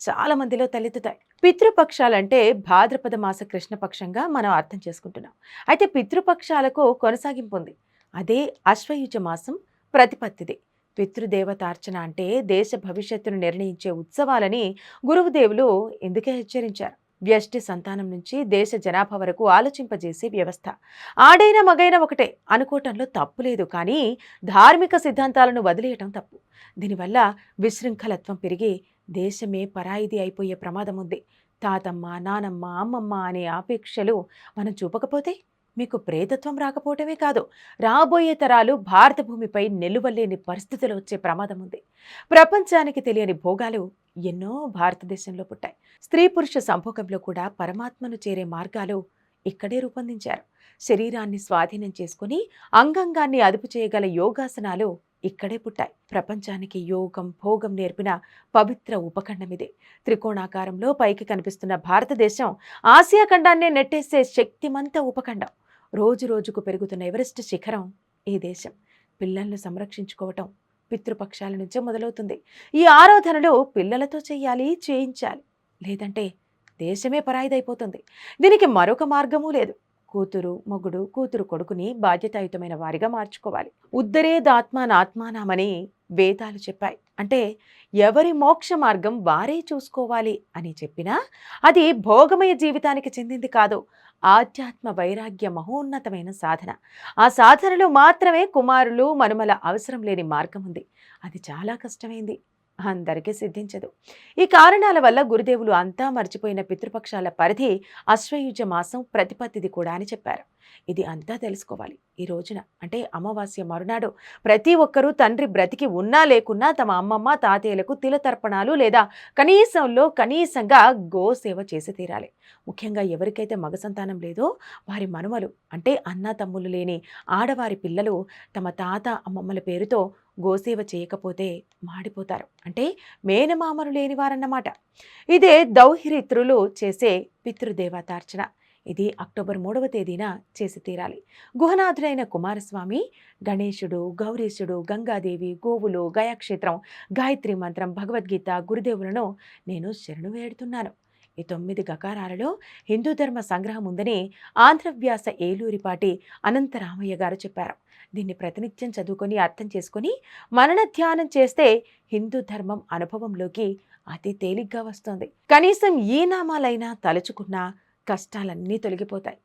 చాలా మందిలో తలెత్తుతాయి. పితృపక్షాలంటే భాద్రపద మాస కృష్ణపక్షంగా మనం అర్థం చేసుకుంటున్నాం. అయితే పితృపక్షాలకు కొనసాగింపు ఉంది అదే అశ్వయుజ మాసం ప్రతిపత్తిది. పితృదేవతార్చన అంటే దేశ భవిష్యత్తును నిర్ణయించే ఉత్సవాలని గురువుదేవులు ఎందుకే హెచ్చరించారు. వ్యష్టి సంతానం నుంచి దేశ జనాభా వరకు ఆలోచింపజేసే వ్యవస్థ. ఆడైన మగైన ఒకటే అనుకోవటంలో తప్పు లేదు కానీ ధార్మిక సిద్ధాంతాలను వదిలేయటం తప్పు. దీనివల్ల విశృంఖలత్వం పెరిగి దేశమే పరాయిది అయిపోయే ప్రమాదం ఉంది తాతమ్మ నానమ్మ అమ్మమ్మ అనే ఆపేక్షలు మనం చూపకపోతే మీకు ప్రేతత్వం రాకపోవటమే కాదు రాబోయే తరాలు భారత భూమిపై నిలువలేని పరిస్థితులు వచ్చే ప్రమాదం ఉంది ప్రపంచానికి తెలియని భోగాలు ఎన్నో భారతదేశంలో పుట్టాయి. స్త్రీ పురుష సంభోగంలో కూడా పరమాత్మను చేరే మార్గాలు ఇక్కడే రూపొందించారు. శరీరాన్ని స్వాధీనం చేసుకుని అంగంగాన్ని అదుపు చేయగల యోగాసనాలు ఇక్కడే పుట్టాయి. ప్రపంచానికి యోగం భోగం నేర్పిన పవిత్ర ఉపఖండం ఇదే. త్రికోణాకారంలో పైకి కనిపిస్తున్న భారతదేశం ఆసియా ఖండాన్నే నెట్టేసే శక్తిమంత ఉపఖండం. రోజు రోజుకు పెరుగుతున్న ఎవరెస్ట్ శిఖరం ఈ దేశం. పిల్లలను సంరక్షించుకోవటం పితృపక్షాల నుంచే మొదలవుతుంది. ఈ ఆరాధనలు పిల్లలతో చేయాలి చేయించాలి. లేదంటే దేశమే పరాయిదైపోతుంది. దీనికి మరొక మార్గమూ లేదు. కూతురు మొగుడు కూతురు కొడుకుని బాధ్యతాయుతమైన వారిగా మార్చుకోవాలి. ఉద్దరేదాత్మానాత్మానామని వేదాలు చెప్పాయి. అంటే ఎవరి మోక్ష మార్గం వారే చూసుకోవాలి అని చెప్పినా అది భోగమయ జీవితానికి చెందింది కాదు. ఆధ్యాత్మ వైరాగ్య మహోన్నతమైన సాధన. ఆ సాధనలో మాత్రమే కుమారులు మనుమల అవసరం లేని మార్గం ఉంది అది చాలా కష్టమైంది. అందరికీ సిద్ధించదు. ఈ కారణాల వల్ల గురుదేవులు అంతా మర్చిపోయిన పితృపక్షాల పరిధి అశ్వయుజ మాసం ప్రతిపత్తిది కూడా అని చెప్పారు. ఇది అంతా తెలుసుకోవాలి. ఈ రోజున అంటే అమావాస్య మరునాడు ప్రతి ఒక్కరూ తండ్రి బ్రతికి ఉన్నా లేకున్నా తమ అమ్మమ్మ తాతయ్యలకు తిలతర్పణాలు లేదా కనీసంలో కనీసంగా గోసేవ చేసి తీరాలి. ముఖ్యంగా ఎవరికైతే మగ సంతానం లేదో వారి మనుమలు అంటే అన్న తమ్ములు లేని ఆడవారి పిల్లలు తమ తాత అమ్మమ్మల పేరుతో గోసేవ చేయకపోతే మాడిపోతారు. అంటే మేనమామలు లేనివారన్నమాట. ఇదే దౌహిరిత్రులు చేసే పితృదేవతార్చన. ఇది అక్టోబర్ మూడవ తేదీన చేసి తీరాలి. గుహనాథుడైన కుమారస్వామి గణేశుడు గౌరీశుడు గంగాదేవి గోవులు గయాక్షేత్రం గాయత్రి మంత్రం భగవద్గీత గురుదేవులను నేను శరణు వేడుతున్నాను. ఈ తొమ్మిది గకారాలలో హిందూ ధర్మ సంగ్రహం ఉందని ఆంధ్రవ్యాస ఏలూరిపాటి అనంతరామయ్య గారు చెప్పారు. దీన్ని ప్రతినిత్యం చదువుకొని అర్థం చేసుకొని మనన ధ్యానం చేస్తే హిందూ ధర్మం అనుభవంలోకి అతి తేలిగ్గా వస్తుంది. కనీసం ఈ నామాలైనా తలుచుకున్నా కష్టాలన్నీ తొలగిపోతాయి.